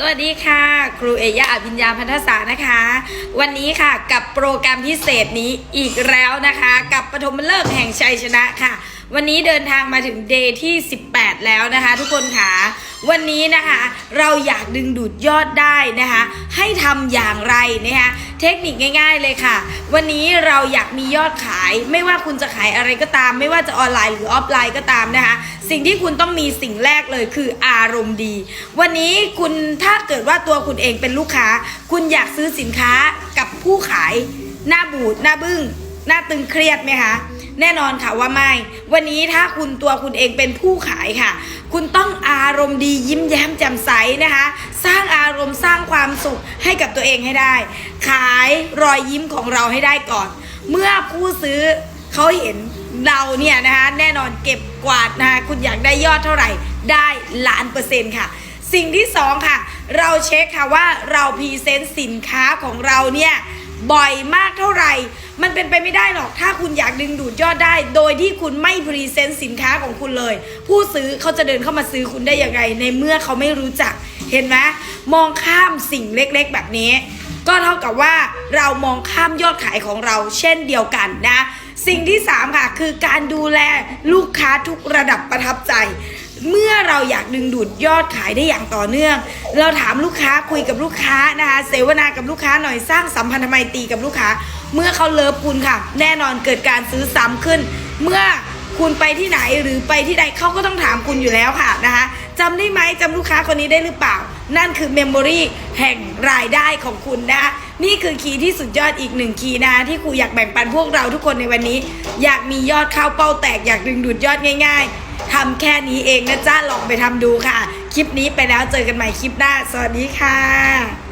สวัสดีค่ะ ครูเอยาอภิญญาพันธศาสตร์นะคะ วันนี้ค่ะกับโปรแกรมพิเศษนี้อีกแล้วนะคะ กับปฐมฤกษ์แห่งชัยชนะค่ะ วันนี้เดินทางมาถึงเดย์ที่ 18 แล้วนะคะ ทุกคนค่ะวันนี้นะคะเราอยากดึงดูดยอดได้นะคะ ให้ทำอย่างไรนะคะ เทคนิคง่าย ๆเลยค่ะ วันนี้เราอยากมียอดขาย ไม่ว่าคุณจะขายอะไรก็ตาม ไม่ว่าจะออนไลน์หรือออฟไลน์ก็ตามนะคะ สิ่งที่คุณต้องมีสิ่งแรกเลยคืออารมณ์ดี วันนี้คุณถ้าเกิดว่าตัวคุณเองเป็นลูกค้า คุณอยากซื้อสินค้ากับผู้ขาย หน้าบูดหน้าบึ้ง หน้าตึงเครียดไหมคะ แน่นอนค่ะว่าไม่ วันนี้ถ้าคุณตัวคุณเองเป็นผู้ขายค่ะ คุณต้องอารมณ์ดียิ้มแย้มแจ่มใสนะคะ สร้างอารมณ์สร้างความสุขให้กับตัวเองให้ได้ ขายรอยยิ้มของเราให้ได้ก่อน เมื่อผู้ซื้อเขาเห็นเราเนี่ยนะคะแน่นอนเก็บกวาดนะคะคุณอยากได้ยอดเท่าไหร่ได้ล้านเปอร์เซ็นต์ค่ะ สิ่งที่สองค่ะ เราเช็คค่ะว่าเราพรีเซนต์สินค้าของเราเนี่ยบ่อยมากเท่าไหร่ เป็นไปไม่ได้หรอก ถ้าคุณอยากดึงดูดยอดได้ โดยที่คุณไม่พรีเซนต์สินค้าของคุณเลย ผู้ซื้อเขาจะเดินเข้ามาซื้อคุณได้ยังไง ในเมื่อเขาไม่รู้จัก เห็นไหมมองข้ามสิ่งเล็กๆ แบบนี้ ก็เท่ากับว่าเรามองข้ามยอดขายของเรา เช่นเดียวกันนะ สิ่งที่ 3 ค่ะ คือการดูแลลูกค้าทุกระดับประทับใจ เมื่อเราอยากดึงดูดยอดขายได้อย่างต่อเนื่อง เราถามลูกค้าคุยกับลูกค้านะคะเสวนากับลูกค้าหน่อยสร้างสัมพันธไมตรีกับลูกค้า เมื่อเขาเลิฟคุณค่ะ แน่นอนเกิดการซื้อซ้ำขึ้น เมื่อคุณไปที่ไหนหรือไปที่ใดเขาก็ต้องถามคุณอยู่แล้วค่ะนะคะ จำได้ไหมจำลูกค้าคนนี้ได้หรือเปล่า นั่นคือเมมโมรีแห่งรายได้ของคุณนะคะนี่คือคีย์ที่สุดยอดอีกหนึ่งคีย์นะที่ครูอยากแบ่งปันพวกเราทุกคนในวันนี้ อยากมียอดเข้าเป้าแตกอยากดึงดูดยอดง่าย ๆทำแค่นี้เองนะจ้าลองไปทำดูค่ะ คลิปนี้ไปแล้วเจอกันใหม่คลิปหน้า สวัสดีค่ะ